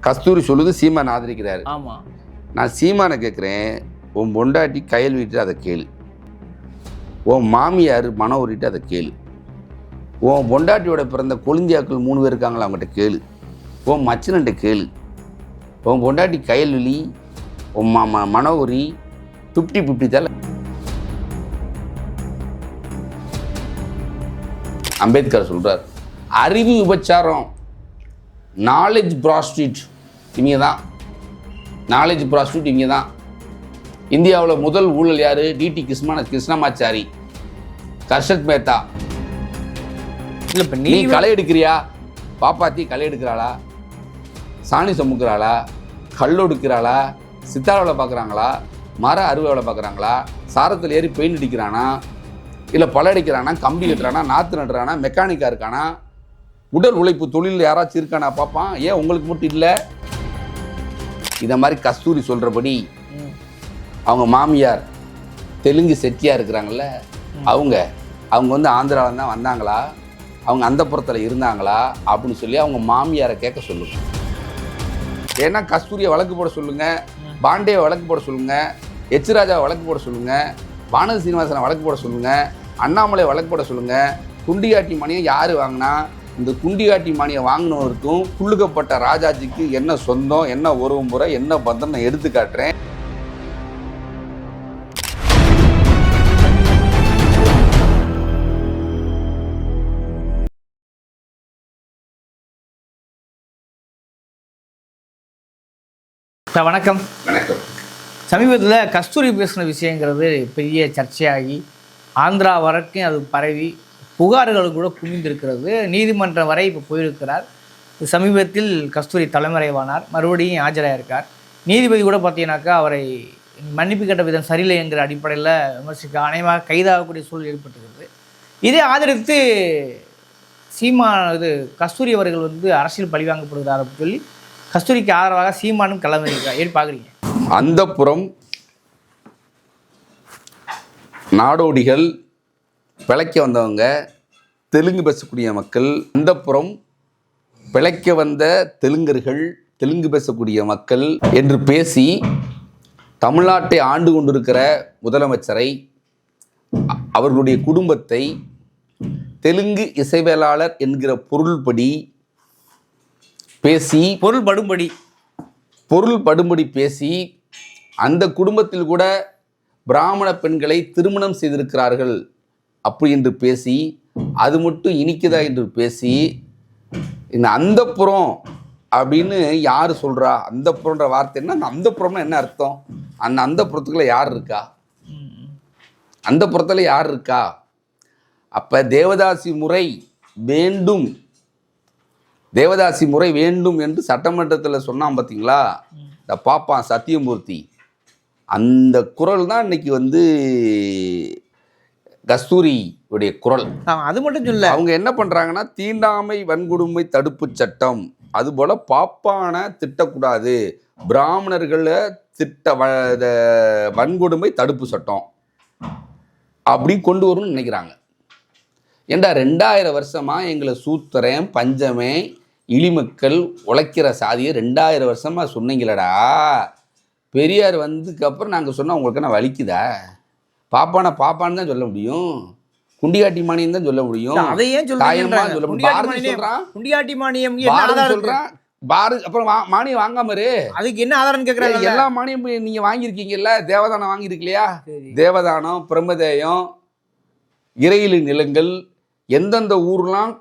கஸ்தூரி சொல்லுது சீமான் ஆதரிக்கிறாரு. ஆமா. நான் சீமானை கேட்குறேன் உன் பொண்டாட்டி கையல் விட்டு அதை கேளு. உன் மாமியார் மனம் உரிட்டு அதை கேளு. உன் பொண்டாட்டியோட பிறந்த கொழுந்தியாக்கள் மூணு பேர் இருக்காங்களா அவங்ககிட்ட கேளு. உன் மச்சனன்ட்ட கேளு. உன் பொண்டாட்டி கையல்வெளி உன் ம ம- மன உரி ஃபிஃப்டி ஃபிஃப்டி தலை. அம்பேத்கர் சொல்றார் அறிவு விபச்சாரம் நாலேஜ் ப்ராஸ்டியூட் இவங்க தான் நாலேஜ் ப்ராஸ்டியூட் இவங்க தான் இந்தியாவில் முதல் ஊழல் யார்? டிடி கிருஷ்ண கிருஷ்ணமாச்சாரி. கர்ஷத் மேத்தா. இல்ல இப்ப நீ களை எடுக்கிறியா? பாப்பாத்தி களை எடுக்கிறாளா? சாணி சுமக்கிறாளா? கல் ஒடுக்கிறாளா? சித்தாராவில் பார்க்குறாங்களா? மர அறுவையில் பார்க்குறாங்களா? சாரத்தில் ஏறி பெயிண்ட் அடிக்கிறானா? இல்லை பழ அடிக்கிறானா? கம்பி கட்டுறானா? நாற்று நடுறானா? மெக்கானிக்காக இருக்கானா? உடல் உழைப்பு தொழில் யாராச்சும் இருக்கானா? பார்ப்பான் ஏன் உங்களுக்கு மட்டும் இல்லை? இதை மாதிரி கஸ்தூரி சொல்கிறபடி அவங்க மாமியார் தெலுங்கு செட்டியாக இருக்கிறாங்கல்ல அவங்க அவங்க வந்து ஆந்திராவில் தான் வந்தாங்களா அவங்க அந்த புறத்தில் இருந்தாங்களா அப்படின்னு சொல்லி அவங்க மாமியாரை கேட்க சொல்லுங்க. ஏன்னா கஸ்தூரியை வழக்கு போட சொல்லுங்க பாண்டேவை வழக்கு போட சொல்லுங்க எச்ராஜாவை வழக்கு போட சொல்லுங்க வானதி சீனிவாசனை வழக்கு போட சொல்லுங்க அண்ணாமலை வழக்கு போட சொல்லுங்க குண்டிகாட்டி மணியை யார் வாங்கினா இந்த குண்டிகாட்டி மணியை வாங்கினவருக்கும் குள்ளுக்கப்பட்ட ராஜாஜிக்கு என்ன சொந்தம் என்ன உறவு முறை என்ன பந்தம் நான் எடுத்து காட்டுறேன். வணக்கம். வணக்கம். சமீபத்தில் கஸ்தூரி பேசின விஷயங்கிறது பெரிய சர்ச்சையாகி ஆந்திரா வரைக்கும் அது பரவி புகார்கள் கூட குவிந்திருக்கிறது. நீதிமன்றம் வரை இப்போ போயிருக்கிறார். சமீபத்தில் கஸ்தூரி தலைமறைவானார். மறுபடியும் ஆஜராயிருக்கார். நீதிபதி கூட பார்த்தீங்கன்னாக்கா அவரை மன்னிப்பு கேட்ட விதம் சரியில்லை என்கிற அடிப்படையில் விமர்சிக்க அனைவராக கைதாகக்கூடிய சூழல் ஏற்பட்டிருக்கிறது. இதை ஆதரித்து சீமா இது கஸ்தூரி அவர்கள் வந்து அரசியல் பழிவாங்கப்படுகிறார் அப்படின்னு சொல்லி கஸ்தூரிக்கு ஆதரவாக சீமானும் கிளம்பியிருக்கார் ஏன் பார்க்குறீங்க அந்த புறம் நாடோடிகள் பிழைக்க வந்தவங்க தெலுங்கு பேசக்கூடிய மக்கள் அந்த புறம் பிழைக்க வந்த தெலுங்கர்கள் தெலுங்கு பேசக்கூடிய மக்கள் என்று பேசி தமிழ்நாட்டை ஆண்டு கொண்டிருக்கிற முதலமைச்சரை அவர்களுடைய குடும்பத்தை தெலுங்கு இசைவேளாளர் என்கிற பொருள்படி பேசி பொருள் படும்படி பொருள் படும்படி பேசி அந்த குடும்பத்தில் கூட பிராமண பெண்களை திருமணம் செய்திருக்கிறார்கள். அப்படி என்று பேசி அது மட்டும் இனிக்குதா என்று பேசி இந்த அந்தப்புறம் அப்படின்னு யார் சொல்கிறா அந்த புறன்ற வார்த்தை என்ன? அந்த புறம்னா என்ன அர்த்தம்? அந்த அந்தப்புறத்துக்குள்ள யார் இருக்கா? அந்த புறத்தில் யார் இருக்கா? அப்போ தேவதாசி முறை வேண்டும். தேவதாசி முறை வேண்டும் என்று சட்டமன்றத்தில் சொன்னான் பார்த்தீங்களா இந்த பாப்பான் சத்தியமூர்த்தி. அந்த குரல் தான் இன்னைக்கு வந்து கஸ்தூரி உடைய குரல் அது மட்டும் சொல்ல. அவங்க என்ன பண்றாங்கன்னா தீண்டாமை வன்கொடுமை தடுப்பு சட்டம் அதுபோல பாப்பான திட்டக்கூடாது. பிராமணர்களை திட்ட வன்கொடுமை தடுப்பு சட்டம் அப்படி கொண்டு வரணும்னு நினைக்கிறாங்க. ஏண்டா ரெண்டாயிரம் வருஷமா எங்களை சூத்திரன் பஞ்சமே இழிமக்கள் உழைக்கிற சாதியை ரெண்டாயிரம் வருஷமா சொன்னீங்களடா. பெரியார் வந்ததுக்கு அப்புறம் நாங்கள் சொன்னால் உங்களுக்கு என்ன வலிக்குதா? பாப்பானா பாப்பான்னு தான் சொல்ல முடியும். குண்டிகாட்டி மானியம் தான் சொல்ல முடியும். அதை ஏன் சொல்ல முடியும். குண்டியாட்டி மானியம் சொல்றான். குண்டியாட்டி மானியம் பாரதி அப்புறம் மானியம் வாங்காம அதுக்கு என்ன ஆதாரம் கேக்குறாங்க எல்லா மானியமும் நீங்க வாங்கியிருக்கீங்கல்ல? தேவதானம் வாங்கியிருக்கு இல்லையா தேவதானம் பிரம்மதேயம் இறையிலி நிலங்கள் எந்தெந்த ஊர்லாம்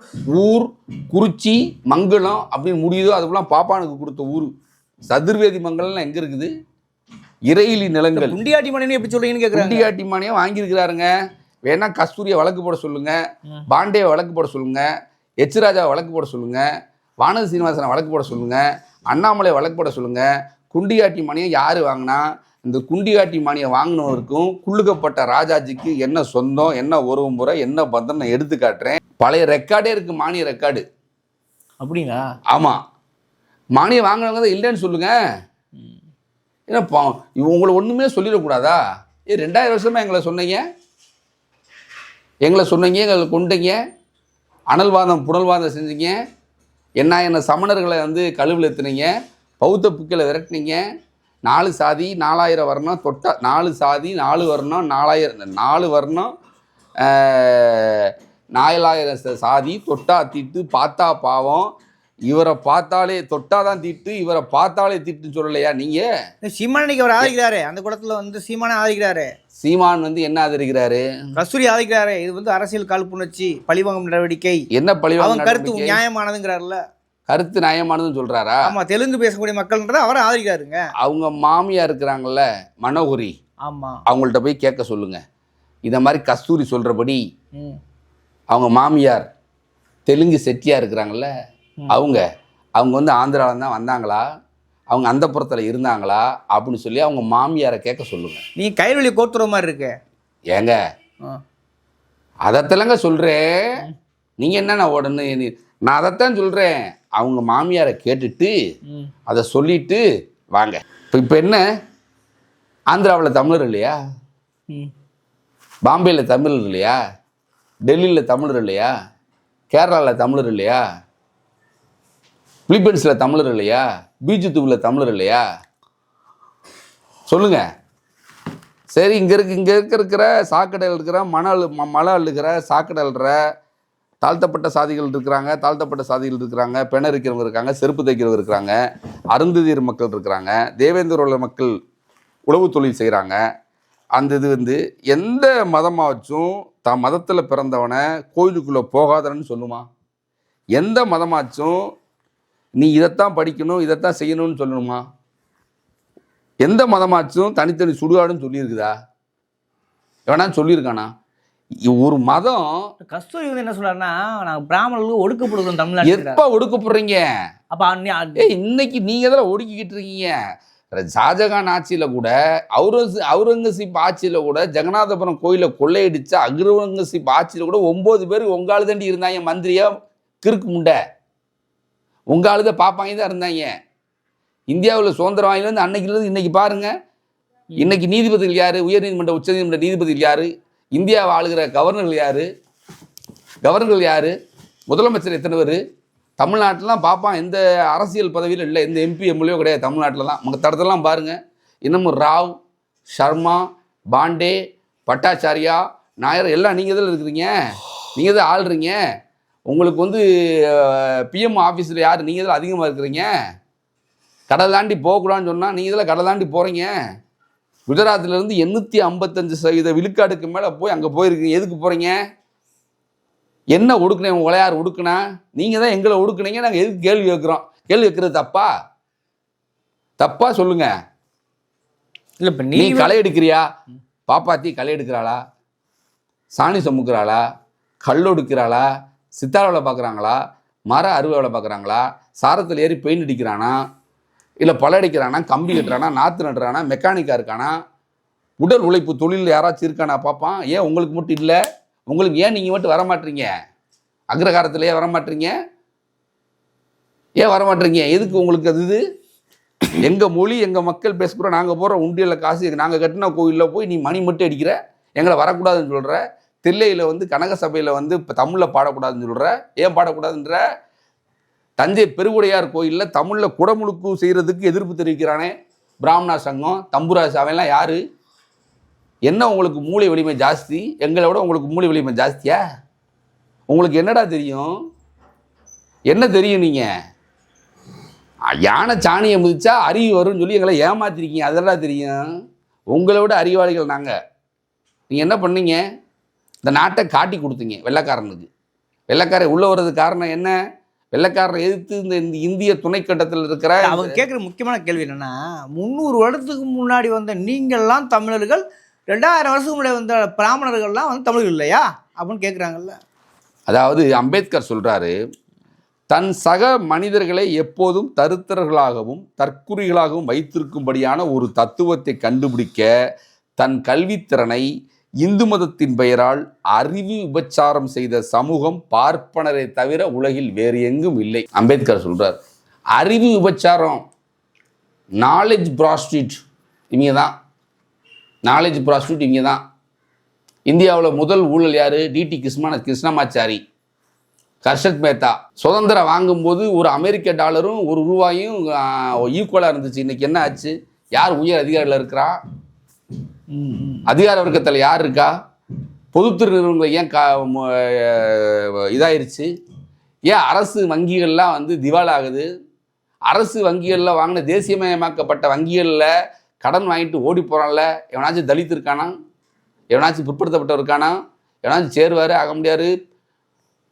ஊர் குறிச்சி மங்களம் அப்படின்னு முடியுதோ அதுக்கெல்லாம் பாப்பானுக்கு கொடுத்த ஊர். சதுர்வேதி மங்கலம்லாம் எங்க இருக்குது? இறையிலி நிலங்கள். குண்டியாட்டி மானியம் எப்படி சொல்றீங்கன்னு கேக்குறாங்க. குண்டியாட்டி மானியம் வாங்கியிருக்கிறாருங்க. வேணா கஸ்தூரியை வழக்கு போட சொல்லுங்க. பாண்டேவை வழக்கு போட சொல்லுங்க. எச் ராஜாவை வழக்கு போட சொல்லுங்க. வானதி சீனிவாசனை வழக்கு போட சொல்லுங்க. அண்ணாமலை வழக்கு போட சொல்லுங்க. குண்டியாட்டி மானியை யார் வாங்கினா? இந்த குண்டியாட்டி மானியை வாங்கினவருக்கும் குள்ளுக்கப்பட்ட ராஜாஜிக்கு என்ன சொந்தம் என்ன உறவு முறை என்ன பந்தம் நான் எடுத்து காட்டுறேன். பழைய ரெக்கார்டே இருக்கு மானிய ரெக்கார்டு. அப்படிங்களா? ஆமாம் மானியம் வாங்கினவங்க தான் இல்லைன்னு சொல்லுங்க. ஏன்னா இவங்களை உங்களை ஒன்றுமே சொல்லிடக்கூடாதா? ஏ ரெண்டாயிரம் வருஷமாக எங்களை சொன்னீங்க. எங்களை சொன்னீங்க எங்களை கொண்டீங்க. அனல்வாதம் புனல்வாதம் செஞ்சீங்க. என்ன என்ன சமணர்களை வந்து கழுவில் எத்துனீங்க பௌத்த புக்கில் விரட்டினீங்க. நாலு சாதி நாலாயிரம் வர்ணம் தொட்டா நாலு சாதி நாலு வர்ணம் நாலாயிரம் நாலு வர்ணம் நாலாயிரம் சாதி தொட்டா தீட்டு பார்த்தா பாவம் இவரை பார்த்தாலே தொட்டாதான் தீட்டு இவரை பார்த்தாலே தீட்டுன்னு சொல்லலையா நீங்கள் சீமான் அவர் ஆதரிக்கிறாரு அந்த குளத்துல வந்து சீமானை ஆதரிக்கிறாரு. சீமான் வந்து என்ன ஆதரிக்கிறாரு? கஸ்தூரி ஆதரிக்கிறாரு இது வந்து அரசியல் காழ்ப்புணர்ச்சி பழிவாங்கும் நடவடிக்கை. என்ன பழிவாங்க கருத்து நடவடிக்கை? நியாயமானதுங்கிறாருல்ல. கருத்து நியாயமானதுன்னு சொல்றாரா? ஆமா தெலுங்கு பேசக்கூடிய மக்கள்ன்றதை அவரை ஆதரிக்கிறாருங்க. அவங்க மாமியா இருக்கிறாங்கல்ல மனோகரி. ஆமா. அவங்கள்ட்ட போய் கேட்க சொல்லுங்க. இத மாதிரி கஸ்தூரி சொல்றபடி அவங்க மாமியார் தெலுங்கு செட்டியா இருக்கிறாங்கல்ல அவங்க அவங்க வந்து ஆந்திராவில் தான் வந்தாங்களா? அவங்க அந்த புறத்தில் இருந்தாங்களா? அப்படின்னு சொல்லி அவங்க மாமியாரை கேட்க சொல்லுங்க. நீ கைவழி கோத்துற மாதிரி இருக்கு. ஏங்க. அதைத்தலங்க சொல்கிறேன் நீங்கள் என்னண்ணா உடனே நான் அதைத்தான் சொல்கிறேன் அவங்க மாமியாரை கேட்டுட்டு அதை சொல்லிட்டு வாங்க. இப்போ இப்போ என்ன? ஆந்திராவில் தமிழர் இல்லையா? பாம்பேயில் தமிழர் இல்லையா? டெல்லியில் தமிழர் இல்லையா? கேரளாவில் தமிழர் இல்லையா? பிலிப்பைன்ஸில் தமிழர் இல்லையா? பீஜத்தூவில் தமிழர் இல்லையா? சொல்லுங்க. சரி இங்கே இருக்கு இங்கே இருக்க இருக்கிற சாக்கடை இருக்கிற மணல் ம- மலை அள்ளுகிற சாக்கடை அள்ளுற தாழ்த்தப்பட்ட சாதிகள் இருக்கிறாங்க தாழ்த்தப்பட்ட சாதிகள் இருக்கிறாங்க பெண இருக்கிறவங்க இருக்காங்க செருப்பு தைக்கிறவங்க இருக்கிறாங்க அருந்ததியர் மக்கள் இருக்கிறாங்க தேவேந்திர உள்ள மக்கள் உழவு தொழில் செய்கிறாங்க அந்த இது வந்து எந்த மதமாச்சும் தான் மதத்தில் பிறந்தவனை கோயிலுக்குள்ளே போகாதன்னு சொல்லுமா? எந்த மதமாச்சும் நீ இதைத்தான் படிக்கணும் இதைத்தான் செய்யணும்னு சொல்லணுமா? எந்த மதமாச்சும் தனித்தனி சுடுகாடுன்னு சொல்லியிருக்குதா? எவனா சொல்லியிருக்கானா? ஒரு மதம் கஸ்தூரி வந்து என்ன சொல்றாருன்னா நாங்கள் பிராமணர்களுக்கு ஒடுக்கப்படுகிறோம் தமிழ்நாடு எப்போ ஒடுக்கப்படுறீங்க அப்ப இன்னைக்கு நீங்க தான் ஒடுக்கிக்கிட்டு இருக்கீங்க? ஷாஜகான் ஆட்சியில கூட அவுரஸ் அவுரங்கசீப் ஆட்சியில கூட ஜெகநாதபுரம் கோயிலை கொள்ளையடிச்ச அவுரங்கசீப் ஆட்சியில கூட ஒன்பது பேர் உங்க ஆளு தாண்டி இருந்தாங்க மந்திரியா கிறுக்கு முண்டை. உங்க ஆளுக பாப்பாங்க தான் இருந்தாங்க. இந்தியாவில் சுதந்திரம் வாங்கிலேருந்து அன்னைக்குலேருந்து இன்னைக்கு பாருங்க. இன்னைக்கு நீதிபதிகள் யாரு? உயர்நீதிமன்ற உச்சநீதிமன்ற நீதிபதிகள் யாரு? இந்தியாவை ஆளுகிற கவர்னர்கள் யாரு? கவர்னர்கள் யாரு? முதலமைச்சர் எத்தனை பேர்? தமிழ்நாட்டிலாம் பார்ப்பான் எந்த அரசியல் பதவியில் இல்லை. எந்த எம்பி எம்எல்ஏ கிடையாது தமிழ்நாட்டில் தான் மற்ற தடத்தெல்லாம் பாருங்கள் இன்னமும் ராவ் சர்மா பாண்டே பட்டாச்சாரியா நாயர் எல்லாம் நீங்கள் இதில் இருக்கிறீங்க? நீங்கள் தான் ஆள்றீங்க? உங்களுக்கு வந்து பிஎம் ஆஃபீஸில் யார்? நீங்கள் இதில் அதிகமாக இருக்கிறீங்க. கடல் தாண்டி போகக்கூடாதுன்னு சொன்னால் நீங்கள் இதில் கடல் தாண்டி போகிறீங்க குஜராத்லேருந்து எண்ணூற்றி ஐம்பத்தஞ்சு சதவீத விழுக்காடுக்கு மேலே போய் அங்கே போயிருக்கீங்க. எதுக்கு போகிறீங்க என்ன ஒடுக்குனேன் உங்களை யார் ஒடுக்குனா? நீங்கள் தான் எங்களை ஒடுக்குனீங்க. நாங்கள் எதுக்கு கேள்வி கேட்குறோம்? கேள்வி கேட்குறது தப்பா? தப்பா சொல்லுங்க. இல்ல இப்ப நீ நீ களை எடுக்கிறியா? பாப்பாத்தி களை எடுக்கிறாளா? சாணி சுமக்குறாளா? கல் ஒடுக்கிறாளா? சித்தார வேலை பார்க்குறாங்களா மர அறுவை வேலை பார்க்குறாங்களா சாரத்தில் ஏறி பெயிண்ட் அடிக்கிறானா? இல்லை பல அடிக்கிறானா? கம்பி கட்டுறானா? நாற்று நடுறானா? மெக்கானிக்காக இருக்கானா? உடல் உழைப்பு தொழில் யாராச்சும் இருக்கானா பார்ப்பான் ஏன் உங்களுக்கு மட்டும் இல்லை? உங்களுக்கு ஏன் நீங்கள் மட்டும் வர மாட்டீங்க அக்ரகாரத்தில் ஏன் வரமாட்டீங்க? ஏன் வர எதுக்கு உங்களுக்கு அது இது? எங்கள் மொழி எங்கள் மக்கள் பேசுகிறோம் நாங்கள் போகிற உண்டியலில் காசு நாங்கள் கட்டின கோயிலில் போய் நீ மணி மட்டும் அடிக்கிற? எங்களை வரக்கூடாதுன்னு சொல்கிற தில்லையில் வந்து கனக சபையில் வந்து இப்போ தமிழில் பாடக்கூடாதுன்னு சொல்கிற ஏன் பாடக்கூடாதுன்ற? தஞ்சை பெருவுடையார் கோயிலில் தமிழில் குடமுழுக்கு செய்கிறதுக்கு எதிர்ப்பு தெரிவிக்கிறானே பிராமணா சங்கம் தம்புராஜ் அவன்லாம் யார்? என்ன உங்களுக்கு மூளை வலிமை ஜாஸ்தி? எங்களை விட உங்களுக்கு மூளை வலிமை ஜாஸ்தியா? உங்களுக்கு என்னடா தெரியும்? என்ன தெரியும் நீங்கள் யானை சாணியை முதிச்சா அறிவு வரும்னு சொல்லி எங்களை ஏமாத்திருக்கீங்க. அதெல்லாம் தெரியும். உங்களை விட அறிவாளிகள் நாங்கள் நீங்கள் என்ன பண்ணீங்க? இந்த நாட்டை காட்டி கொடுத்தீங்க வெள்ளைக்காரனுக்கு வெள்ளைக்காரன் உள்ளே வர்றதுக்கு காரணம் என்ன? வெள்ளைக்காரனை எதிர்த்து இந்த இந்த இந்திய துணைக்கண்டத்தில் இருக்கிற அவங்க கேட்குற முக்கியமான கேள்வி என்னன்னா முந்நூறு வருடத்துக்கு முன்னாடி வந்த நீங்கள்லாம் தமிழர்கள் ரெண்டாயிரம் வருஷத்துக்கு முன்னாடி வந்த பிராமணர்கள்லாம் வந்து தமிழர்கள் இல்லையா? அப்படின்னு கேட்குறாங்கல்ல அதாவது அம்பேத்கர் சொல்றாரு தன் சக மனிதர்களை எப்போதும் தருத்தர்களாகவும் தற்குறிகளாகவும் வைத்திருக்கும்படியான ஒரு தத்துவத்தை கண்டுபிடிக்க தன் கல்வித்திறனை இந்து மதத்தின் பெயரால் அறிவு உபச்சாரம் செய்த சமூகம் பார்ப்பனரை தவிர உலகில் வேறு எங்கும் இல்லை. அம்பேத்கர் சொல்றார் அறிவு உபச்சாரம் நாலேஜ் ப்ராஸ்டியூட் இவங்க தான் நாலேஜ் ப்ராஸ்டியூட் இவங்க தான் இந்தியாவில் முதல் ஊழல் யார்? டிடி கிருஷ்ண கிருஷ்ணமாச்சாரி கர்ஷத் மேத்தா. சுதந்திரம் வாங்கும்போது ஒரு அமெரிக்க டாலரும் ஒரு ரூபாயும் ஈக்குவலாக இருந்துச்சு. இன்னைக்கு என்ன ஆச்சு? யார் உயர் அதிகாரியில் இருக்கிறா? அதிகார வர்க்கத்தில் யார் இருக்கா? பொதுத்துறை நிறுவனங்கள் ஏன் கா இதாயிருச்சு? ஏன் அரசு வங்கிகள்லாம் வந்து திவால் ஆகுது அரசு வங்கிகளில் வாங்கின தேசியமயமாக்கப்பட்ட வங்கிகளில் கடன் வாங்கிட்டு ஓடி போகிறான்ல எவனாச்சும் தலித் இருக்கானா? எவனாச்சும் பிற்படுத்தப்பட்டவர் இருக்கானா? எவனாச்சும் சேருவார் ஆக முடியாது.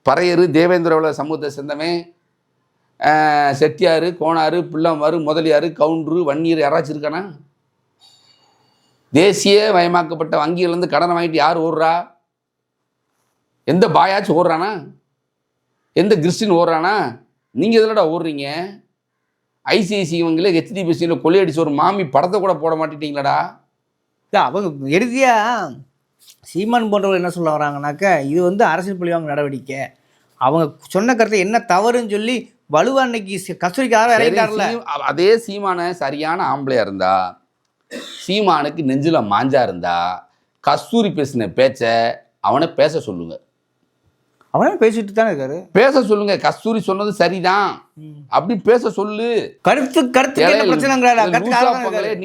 பறையர் தேவேந்திரோட சமூகத்தை சேர்ந்தவன். செட்டியாறு செட்டியார் கோனார் பிள்ளமார் முதலியார் கவுண்டரு வன்னியர் யாராச்சும் இருக்கானா? தேசிய மயமாக்கப்பட்ட வங்கியிலேருந்து கடனை வாங்கிட்டு யார் ஓடுறா? எந்த பாயாச்சும் ஓடுறானா? எந்த கிறிஸ்டின் ஓடுறானா? நீங்கள் எதுலடா ஓடுறீங்க? ஐசிஐசி வங்கியில் ஹெச்டிபிசியில் கொள்ளையடிச்சு ஒரு மாமி படத்தை கூட போட மாட்டேட்டீங்களாடா? அவங்க இறுதியா சீமான் போன்றவர் என்ன சொல்ல வராங்கனாக்க இது வந்து அரசியல் பழிவாங்க நடவடிக்கை. அவங்க சொன்ன கருத்தை என்ன தவறுன்னு சொல்லி வலுவா அன்னைக்கு கஸ்தூரிக்காக அதே சீமான சரியான ஆம்பளையா இருந்தா சீமானுக்கு நெஞ்சில மாஞ்சா இருந்தா கஸ்தூரி பேசின பேச்ச அவனை பேச சொல்லுங்க. அவனே பேசிட்டு தானே இருக்காரு? பேச சொல்லுங்க கஸ்தூரி சொன்னது சரிதான். அப்படி பேச சொல்லு. கருத்து கருத்து இருக்காரு.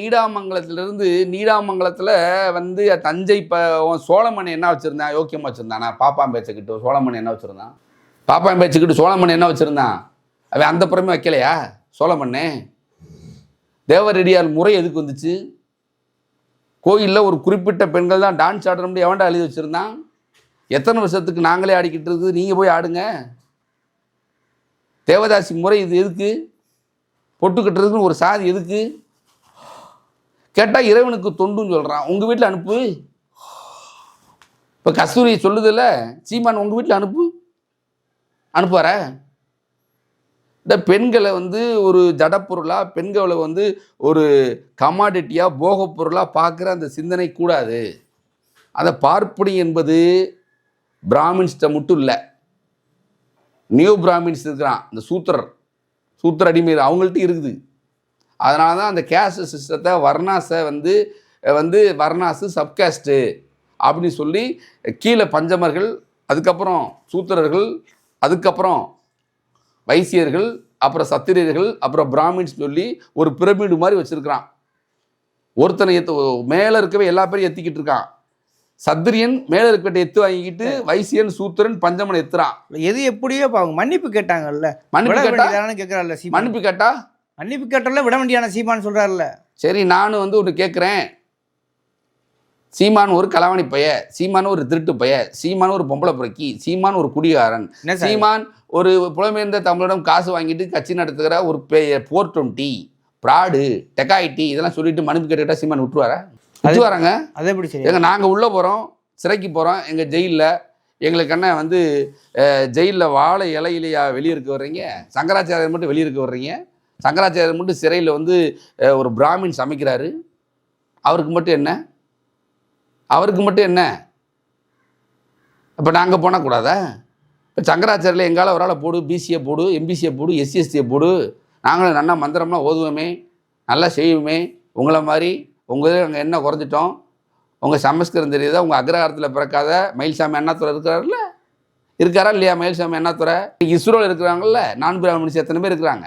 நீடாமங்கலத்துல வந்து தஞ்சை ப உன் சோழமணி என்ன வச்சிருந்தான் யோக்கியமா வச்சிருந்தானா? பாப்பான் பேச்சுக்கிட்டு சோழமணி என்ன வச்சிருந்தான்? பாப்பான் பேச்சுக்கிட்டு சோழமணி என்ன வச்சிருந்தான்? அவன் அந்த புறமே வைக்கலையா? சோழமண்ணே? தேவரெடியார் முறை எதுக்கு வந்துச்சு? கோயிலில் ஒரு குறிப்பிட்ட பெண்கள் தான் டான்ஸ் ஆடுற முடியும் எவன்டா எழுதி வச்சுருந்தான். எத்தனை வருஷத்துக்கு நாங்களே ஆடிக்கிட்டு இருக்குது? நீங்கள் போய் ஆடுங்க. தேவதாசி முறை இது எதுக்கு? பொட்டு கட்டுறதுக்குன்னு ஒரு சாதி எதுக்கு? கேட்டால் இறைவனுக்கு தொண்டுன்னு சொல்கிறான் உங்கள் வீட்டில் அனுப்பு. இப்போ கஸ்தூரி சொல்லுதில்ல சீமான் உங்கள் வீட்டில் அனுப்பு. அனுப்புவார? இந்த பெண்களை வந்து ஒரு ஜடப்பொருளாக பெண்களை வந்து ஒரு கமாடிட்டியாக போகப் பொருளாக பார்க்குற அந்த சிந்தனை கூடாது. அதை பார்ப்பனி என்பது பிராமின்ஸ்கிட்ட மட்டும் இல்லை. நியூ பிராமின்ஸ் இருக்கிறான் இந்த சூத்திரர். சூத்திர அடிமை அவங்கள்ட்ட இருக்குது. அதனால தான் அந்த கேஸ்ட் சிஸ்டத்தை வர்ணாஸை வந்து வந்து வர்ணாஸு சப்கேஸ்ட்டு அப்படின்னு சொல்லி கீழே பஞ்சமர்கள் அதுக்கப்புறம் சூத்திரர்கள் அதுக்கப்புறம் வைசியர்கள் அப்புறம் சத்திரியர்கள் அப்புறம் பிராமின்ஸ் சொல்லி ஒரு பிரமிடு மாதிரி வச்சுருக்கிறான். ஒருத்தனை எத்து மேலே இருக்கவே எல்லா பேரும் எத்திக்கிட்டு இருக்கான். சத்திரியன் மேலே இருக்கட்ட எத்து வாங்கிக்கிட்டு வைசியன் சூத்திரன் பஞ்சமனை எத்துறான். எது எப்படியோ அவங்க மன்னிப்பு கேட்டாங்கல்ல. மன்னிப்பு விட கேட்டா? வேண்டியதானு கேட்கறாருல சீமான். மன்னிப்பு கேட்டா? மன்னிப்பு கேட்டால விட வேண்டியான சீமான் சொல்றாருல்ல. சரி நானும் வந்து ஒன்று கேட்குறேன் சீமான் ஒரு களவாணி பைய சீமான் ஒரு திருட்டு பைய சீமான் ஒரு பொம்பளை புறக்கி சீமான் ஒரு குடிகாரன். சீமான் ஒரு புலமையர்ந்த தமிழிடம் காசு வாங்கிட்டு கட்சி நடத்துகிற ஒரு ஃபோர் டுவெண்ட்டி ப்ராடு டெக்காயிட்டி இதெல்லாம் சொல்லிட்டு மனுப்பு கேட்டுக்கிட்டா சீமான் விட்டுருவாரா? விட்டுவாராங்க அது எப்படி சரி? எங்க நாங்கள் உள்ளே போகிறோம் சிறைக்கு போகிறோம் எங்கள் ஜெயிலில் எங்களுக்கு என்ன வந்து ஜெயிலில் வாழை இலையிலையா வெளியே இருக்க வர்றீங்க? சங்கராச்சாரியர் மட்டும் வெளியே இருக்க வர்றீங்க? சங்கராச்சாரியர் மட்டும் சிறையில் வந்து ஒரு பிராமின் சமைக்கிறாரு. அவருக்கு மட்டும் என்ன? அவருக்கு மட்டும் என்ன? இப்போ நாங்கள் போனக்கூடாதா இப்போ சங்கராச்சாரியில் எங்கால ஒரு ஆளை போடு பிசிஏ போடு எம்பிசியை போடு எஸ்சிஎஸ்டியை போடு. நாங்களும் நல்லா மந்திரம்லாம் ஓதுவோமே நல்லா செய்வோமே. உங்களை மாதிரி உங்கள் அங்கே என்ன குறைஞ்சிட்டோம்? உங்கள் சமஸ்கிருதம் தெரியுதா? உங்கள் அக்ரஹாரத்தில் பிறக்காத மயில்சாமி அண்ணாத்துறை இருக்கிறாருல்ல? இருக்காரா இல்லையா மயில்சாமி அண்ணாத்துறை இஸ்ரோவில் இருக்கிறாங்கல்ல நான் பிராமணிஸ் எத்தனை பேர் இருக்கிறாங்க?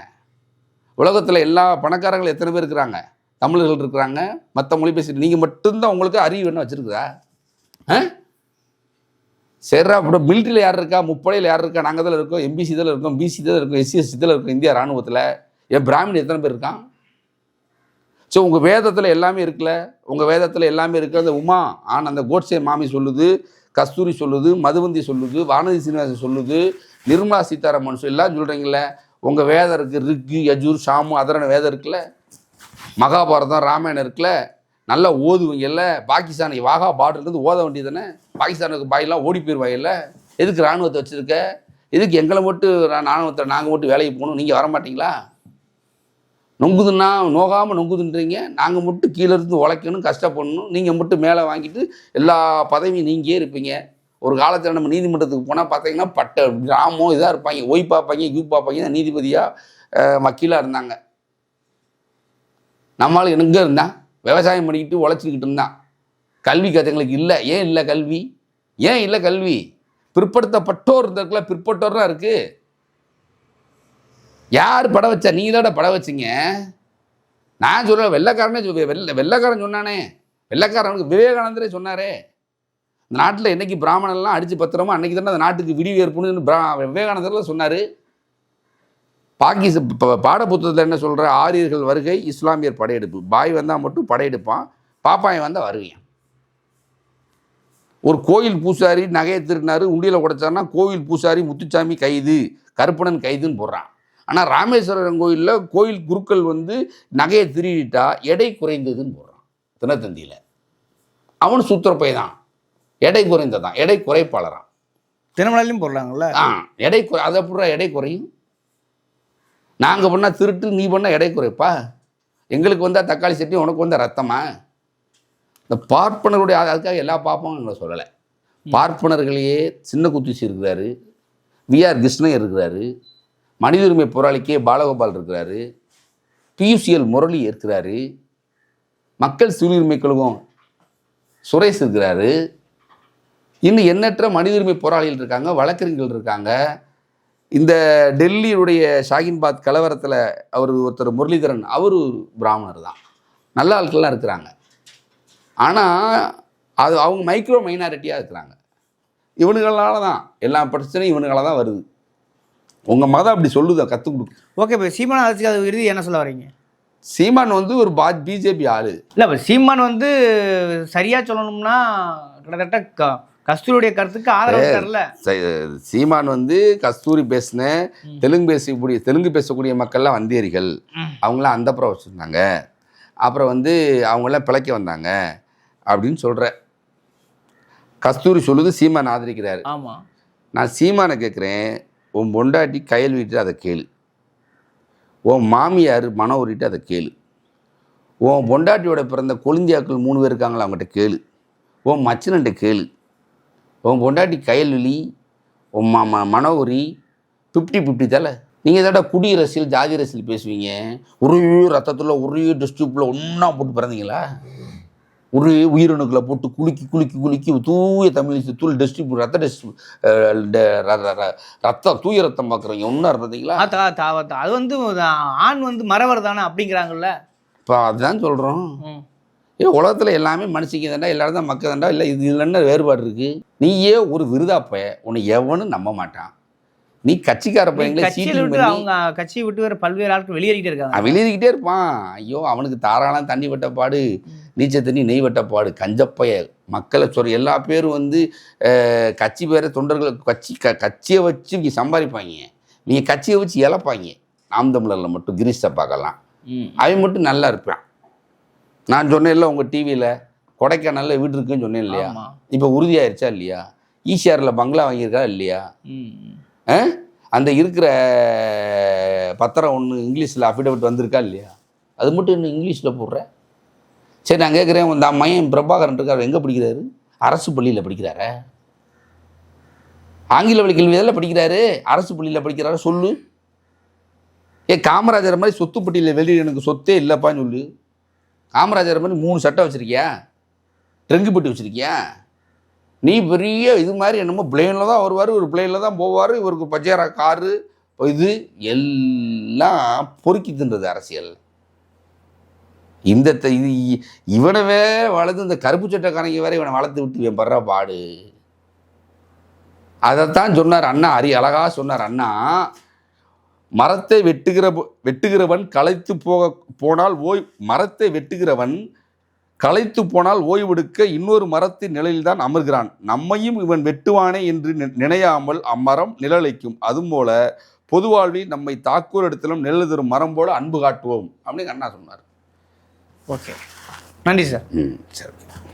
உலகத்தில் எல்லா பணக்காரங்களும் எத்தனை பேர் இருக்கிறாங்க? தமிழர்கள் இருக்கிறாங்க மற்ற மொழி பேசிட்டு நீங்கள் மட்டும்தான் உங்களுக்கு அறிவு என்ன வச்சுருக்குதா? ஆ? சரிடா அப்புறம் மிலிட்ரியில் யார் இருக்கா? முப்படையில் யார் இருக்கா? நாங்கள் இதில் இருக்கோம். எம்பிசி இதில் இருக்கோம். பிசி இதில் இருக்கோம். எஸ்சிஎஸ் இதில் இருக்கோம். இந்தியா ராணுவத்தில். என் பிராமின் எத்தனை பேர் இருக்கான்? ஸோ உங்கள் வேதத்தில் எல்லாமே இருக்குல்ல? உங்கள் வேதத்தில் எல்லாமே இருக்குது அந்த உமா ஆன் அந்த கோட்ஸே மாமி சொல்லுது கஸ்தூரி சொல்லுது மதுவந்தி சொல்லுது வானதி சீனிவாசன் சொல்லுது நிர்மலா சீதாராமன் சொல்லி எல்லாம் சொல்கிறீங்களே உங்கள் வேதம் இருக்குது ரிக்கு யஜூர் ஷாமு அதரான வேதம் இருக்குல்ல? மகாபாரதம் ராமாயணம் இருக்குல்ல? நல்லா ஓதுவீங்கல்ல பாகிஸ்தானை வாகா பார்டர்லேருந்து ஓத வேண்டியது தானே பாகிஸ்தானுக்கு பாயெல்லாம் ஓடி போயிடுவாயில்ல எதுக்கு இராணுவத்தை வச்சுருக்க? எதுக்கு எங்களை மட்டும் ராணுவத்தை நாங்கள் மட்டும் வேலைக்கு போகணும்? நீங்கள் வர மாட்டீங்களா? நொங்குதுன்னா நோகாமல் நொங்குதுன்றீங்க. நாங்கள் மட்டும் கீழே இருந்து உழைக்கணும் கஷ்டப்படணும். நீங்கள் மட்டும் மேலே வாங்கிட்டு எல்லா பதவியும் நீங்கே இருப்பீங்க. ஒரு காலத்தில் நம்ம நீதிமன்றத்துக்கு போனால் பார்த்தீங்கன்னா பட்ட கிராமம் இதாக இருப்பாங்க. ஒய் பார்ப்பாங்க யூ பார்ப்பாங்க. நீதிபதியாக வக்கீலாக இருந்தாங்க. நம்மளால் எங்கே இருந்தால் விவசாயம் பண்ணிக்கிட்டு உழைச்சிக்கிட்டு இருந்தான். கல்வி கதைங்களுக்கு இல்லை. ஏன் இல்லை கல்வி? ஏன் இல்லை கல்வி? பிற்படுத்தப்பட்டோர் இருக்குல்ல பிற்பட்டோர்லாம் இருக்குது இருக்கு. யார் படம் வச்சா? நீ தான் படம் வச்சீங்க. நான் சொல்ல வெள்ளைக்காரனே வெள்ள வெள்ளக்காரன் வெள்ளைக்காரன் சொன்னானே வெள்ளைக்காரனுக்கு விவேகானந்தரே சொன்னாரே. இந்த நாட்டில் என்னைக்கு பிராமணன்லாம் அடிச்சு பத்திரமோ அன்னைக்கு தானே அந்த நாட்டுக்கு விடிவு ஏற்படுன்னு பிரா விவேகானந்தர்லாம் சொன்னார். பாகிஸ் பாடப்புத்தகத்தில் என்ன சொல்கிற ஆரியர்கள் வருகை இஸ்லாமியர் படையெடுப்பு. பாய் வந்தால் மட்டும் படையெடுப்பான் பாப்பாய் வந்தால் வருவியான் ஒரு கோயில் பூசாரி நகையை திருடினாரு உண்டியலை உடைச்சாருன்னா கோயில் பூசாரி முத்துச்சாமி கைது கருப்பணன் கைதுன்னு போடுறான். ஆனால் ராமேஸ்வரம் கோயிலில் கோயில் குருக்கள் வந்து நகையை திருடிட்டா எடை குறைந்ததுன்னு போடுறான் தினத்தந்தியில். அவனு சூத்திரப்பை தான் எடை குறைந்ததான். எடை குறைப்பாளரான் தினமலையிலும் போடலாங்கல்ல ஆ எடை குறை அதை பூரா எடை குறையும். நாங்கள் பண்ணால் திருட்டு நீ பண்ணால் எடை குறைப்பா? எங்களுக்கு வந்தால் தக்காளி சட்னி உனக்கு வந்தால் ரத்தமா? இந்த பார்ப்பனருடைய அது- அதுக்காக எல்லா பாப்பமும் எங்களை சொல்லலை. பார்ப்பனர்களையே சின்ன குத்திசி இருக்கிறாரு. விஆர் கிருஷ்ணன் இருக்கிறாரு. மனித உரிமை போராளிக்கே பாலகோபால் இருக்கிறாரு. பியூசிஎல் முரளி இருக்கிறாரு மக்கள் சிவில் உரிமை கழகம் சுரேஷ் இருக்கிறாரு. இன்னும் எண்ணற்ற மனித உரிமை போராளிகள் இருக்காங்க வழக்கறிஞர்கள் இருக்காங்க. இந்த டெல்லியுடைய ஷாகின்பாத் கலவரத்தில் அவர் ஒருத்தர் முரளிதரன் அவர் பிராமணர் தான். நல்ல ஆட்கள்லாம் இருக்கிறாங்க. ஆனால் அது அவங்க மைக்ரோ மைனாரிட்டியாக இருக்கிறாங்க. இவனுங்களால தான் எல்லா பிரச்சனையும் இவனுங்களால தான் வருது. உங்கள் மதம் அப்படி சொல்லுதா கற்றுக் கொடுக்கு ஓகே இப்போ சீமான் ஆட்சிக்கு அது இறுதி என்ன சொல்ல வரீங்க சீமான் வந்து ஒரு பா பிஜேபி ஆளு. இல்லை இப்போ சீமான் வந்து சரியா சொல்லணும்னா கிட்டத்தட்ட க கஸ்தூரியுடைய கருத்துக்கு ஆதரவு தரல. சீமான் வந்து கஸ்தூரி பேசின தெலுங்கு பேசக்கூடிய தெலுங்கு பேசக்கூடிய மக்கள்லாம் வந்தேரிகள் ம். அவங்களாம் அந்த அப்புறம் வச்சுருந்தாங்க. அப்புறம் வந்து அவங்களாம் பிழைக்க வந்தாங்க அப்படின்னு சொல்கிற கஸ்தூரி சொல்லுது சீமான் ஆதரிக்கிறாரு. ஆமா. நான் சீமானை கேட்குறேன் உன் பொண்டாட்டி கையல் விட்டு அதை கேளு. உன் மாமியார் மன உரிட்டு அதை கேளு. உன் பொண்டாட்டியோட பிறந்த கொழுந்தியாக்கள் மூணு பேர் இருக்காங்களா அவங்ககிட்ட கேளு. உன் மச்சனன்ட்ட கேளு. உன் பொண்டாட்டி கயல்விழி உன் ம ம மன உரி ஃபிஃப்டி ஃபிஃப்டி தலை நீங்கள் தாட்டா குடி அரசியல் ஜாதி அரசியல் பேசுவீங்க. ஒரே ரத்தத்தில் ஒரே டிஸ்ட்ரிக்டில் ஒன்றா போட்டு பிறந்தீங்களா? ஒரே உயிரணுக்களை போட்டு குலுக்கி குலுக்கி குலுக்கி தூய தமிழ் தூள் டெஸ்டிப் ரத்த டெஸ்ட் ரத்தம் தூய ரத்தம் பார்க்குறீங்க ஒன்றா இருந்தீங்களா அது வந்து ஆண் வந்து மறவர் தானே அப்படிங்கிறாங்கல்ல. இப்போ அதுதான் சொல்கிறோம். ஏ உலகத்தில் எல்லாமே மனுஷங்க தாண்டா எல்லாரும் தான் மக்கள் தாண்டா இல்லை இது என்ன வேறுபாடு இருக்குது நீயே ஒரு விருதாப்ப உன்னை எவனும் நம்ப மாட்டான். நீ கட்சிக்கார பையங்களே அவங்க கட்சியை விட்டு வேற பல்வேறு ஆட்கள் வெளியேறிக்கிட்டே இருக்காங்க. அவன் எழுதிக்கிட்டே இருப்பான். ஐயோ அவனுக்கு தாராளம் தண்ணி வெட்ட பாடு நீச்சல் தண்ணி நெய் வெட்ட பாடு கஞ்சப்பைய மக்களை சொல்ற எல்லா பேரும் வந்து கட்சி பேரை தொண்டர்கள் கட்சி க கட்சியை வச்சு இங்கே சம்பாதிப்பாங்க. நீங்கள் கட்சியை வச்சு இழப்பாங்க. நாம் தமிழரில் மட்டும் கிரீஷை பார்க்கலாம். அவன் மட்டும் நல்லா இருப்பான். நான் சொன்னேன்ல உங்கள் டிவியில் கொடைக்கானல்ல வீடு இருக்குன்னு சொன்னேன் இல்லையா. இப்போ உறுதியாயிருச்சா இல்லையா? ஈசிஆரில் பங்களா வாங்கியிருக்கா இல்லையா? அந்த இருக்கிற பத்திரம் ஒன்று இங்கிலீஷில் அஃபிடவிட் வந்திருக்கா இல்லையா? அது மட்டும் இன்னும் இங்கிலீஷில் போடுற? சரி நான் கேட்குறேன் இந்த மையம் பிரபாகரன் இருக்கார் எங்கே படிக்கிறாரு? அரசு பள்ளியில் படிக்கிறாரா? ஆங்கில வழி கல்வி எதில் படிக்கிறாரு? அரசு பள்ளியில் படிக்கிறாரு? சொல்லு. ஏ காமராஜர் மாதிரி சொத்து பட்டியலில் வெளியே எனக்கு சொத்தே இல்லைப்பான்னு சொல்லு. காமராஜர் மாதிரி மூணு சட்டை வச்சுருக்கியா? ட்ரெங்கு பெட்டி வச்சுருக்கியா? நீ பெரிய இது மாதிரி என்னமோ பிளேனில் தான் வருவார் ஒரு பிளேனில் தான் போவார் இவருக்கு பஜேரா காரு இது எல்லாம் பொறுக்கி தின்றது அரசியல். இந்த த- இது இவனவே வளர்த்து இந்த கருப்பு சட்டக்காரங்க வேற இவனை வளர்த்து விட்டு இவன் படுற பாடு. அதைத்தான் சொன்னார் அண்ணா அரி அழகா சொன்னார் அண்ணா மரத்தை வெட்டுகிற வெட்டுகிறவன் களைத்து போக போனால் ஓய் மரத்தை வெட்டுகிறவன் களைத்து போனால் ஓய்வெடுக்க இன்னொரு மரத்தின் நிலையில்தான் அமர்கிறான். நம்மையும் இவன் வெட்டுவானே என்று நினையாமல் அம்மரம் நிழலைக்கும் அதுபோல பொது வாழ்வில் நம்மை தாக்கூர் இடத்திலும் நிழல் தரும் மரம் போல அன்பு காட்டுவோம். அப்படின்னு அண்ணா சொன்னார். ஓகே. நன்றி சார். ம் சரி.